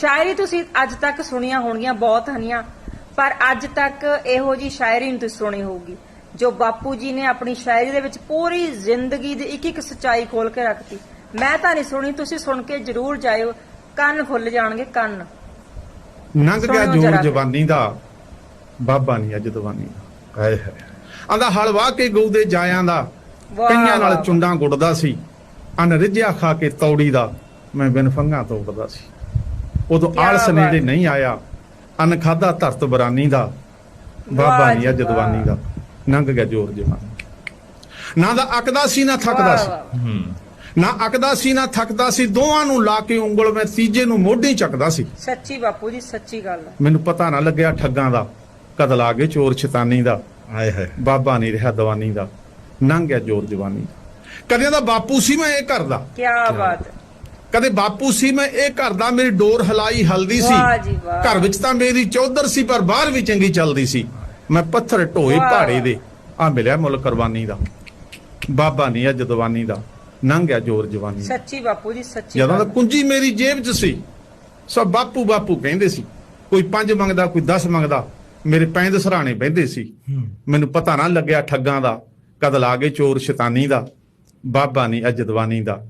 ਸ਼ਾਇਰੀ ਤੁਸੀਂ ਅੱਜ ਤੱਕ ਸੁਣੀਆਂ ਹੋਣਗੀਆਂ ਬਹੁਤ ਹਨੀਆਂ। ਪਰ ਅੱਜ ਤੱਕ ਇਹੋ ਜੀ ਸ਼ਾਇਰੀ ਨਹੀਂ ਤੁਸੀਂ ਸੁਣੀ ਹੋਊਗੀ ਜੋ ਬਾਪੂ ਜੀ ਨੇ ਆਪਣੀ ਸ਼ਾਇਰੀ ਦੇ ਵਿੱਚ ਪੂਰੀ ਜ਼ਿੰਦਗੀ ਦੀ ਇੱਕ ਇੱਕ ਸੱਚਾਈ ਖੋਲ ਕੇ ਰੱਖਤੀ। ਮੈਂ ਤਾਂ ਨਹੀਂ ਸੁਣੀ ਤੁਸੀਂ ਸੁਣ ਕੇ ਜ਼ਰੂਰ ਜਾਇਓ। ਕੰਨ ਖੁੱਲ ਜਾਣਗੇ ਕੰਨ। ਨੰਗ ਗਿਆ ਜੋਰ। ਜਵਾਨੀ ਦਾ। ਬਾਬਾ ਨਹੀਂ ਅੱਜ ਦਵਾਨੀ ਦਾ। ਹਾਏ ਹਾਏ। ਆਂਦਾ ਹਲ ਵਾਹ ਕੇ ਗਊ ਦੇ ਜਾਇਆਂ ਦਾ। ਕਈਆਂ ਨਾਲ। ਚੁੰਡਾਂ ਗੁੱਟਦਾ ਸੀ। ਅਨ ਰਿੱਝਿਆ ਖਾ ਕੇ ਤੌੜੀ ਦਾ। ਮੈਂ ਬਿਨ ਫੰਗਾ ਤੋੜਦਾ ਸੀ। ਉਦੋਂ ਆਲਸ। ਨੇੜੇ ਨਹੀਂ ਆਇਆ। ਅਨ ਖਾਦਾ ਧਰਤ ਬਰਾਨੀ ਦਾ ਬਾਬਾ ਵਾਹ ਨਹੀਂ ਜੀ ਅੱਜ ਵਾਹ। ਦਵਾਨੀ ਦਾ ਨੰਗ ਗਿਆ ਜੋਰ ਜਵਾਨੀ ਨਾ ਦਾ ਅਕਦਾ ਸੀ ਨਾ ਥੱਕਦਾ ਸੀ। ਨਾ ਅਕਦਾ ਸੀ ਨਾ ਥੱਕਦਾ ਸੀ। ਦੋਵਾਂ ਨੂੰ ਲਾ ਕੇ ਉਂਗਲ ਮੈਂ ਤੀਜੇ ਨੂੰ ਮੋਢੀ ਚੱਕਦਾ ਸੀ। ਸੱਚੀ ਬਾਪੂ ਜੀ ਸੱਚੀ ਗੱਲ। ਮੈਨੂੰ ਪਤਾ ਨਾ ਲੱਗਿਆ ਠੱਗਾਂ ਦਾ ਕਦਲ ਆ ਗਏ ਚੋਰ ਸ਼ੈਤਾਨੀ ਦਾ। ਹਾਏ ਹਾਏ। ਬਾਬਾ ਨਹੀਂ ਰਿਹਾ ਦਵਾਨੀ ਦਾ। ਨੰਗ ਗਿਆ ਜੋਰ ਜਵਾਨੀ ਦਾ। ਕਦੇ ਦਾ ਬਾਪੂ ਸੀ ਮੈਂ ਇਹ ਕਰਦਾ ਕਿਆ ਬਾਤ। ਕਦੇ ਬਾਪੂ ਸੀ ਮੈਂ ਇਹ ਕਰਦਾ ਮੇਰੀ ਡੋਰ ਹਲਾਈ ਹਲਦੀ ਸੀ। ਘਰ ਵਿੱਚ ਤਾਂ ਮੇਰੀ ਚੌਧਰ ਸੀ ਪਰ ਬਾਹਰ ਵੀ ਚੰਗੀ ਚੱਲਦੀ ਸੀ। ਮੈਂ ਪੱਥਰ ਢੋਏ। ਪਹਾੜੇ ਦੇ। ਆ ਮਿਲਿਆ ਮੁੱਲ ਕੁਰਬਾਨੀ ਦਾ। ਬਾਬਾ ਨਹੀਂ ਅੱਜ ਦਵਾਨੀ ਦਾ। ਨੰਗ ਗਿਆ ਜੋਰ ਜਵਾਨੀ ਦਾ। ਸੱਚੀ ਬਾਪੂ ਜੀ ਸੱਚੀ ਜਦੋਂ ਤਾਂ। ਕੁੰਜੀ ਮੇਰੀ ਜੇਬ 'ਚ ਸੀ ਸਭ ਬਾਪੂ ਬਾਪੂ ਕਹਿੰਦੇ ਸੀ ਕੋਈ 5 ਮੰਗਦਾ ਕੋਈ 10 ਮੰਗਦਾ ਮੇਰੇ ਪੈਂਦ ਸਰਾਣੇ ਬਹਿੰਦੇ ਸੀ। ਮੈਨੂੰ ਪਤਾ ਨਾ ਲੱਗਿਆ ਠੱਗਾਂ ਦਾ ਕਦਲ ਆ ਗਏ ਚੋਰ ਸ਼ੈਤਾਨੀ ਦਾ ਬਾਬਾ ਨਹੀਂ ਅੱਜ ਦਵਾਨੀ ਦਾ।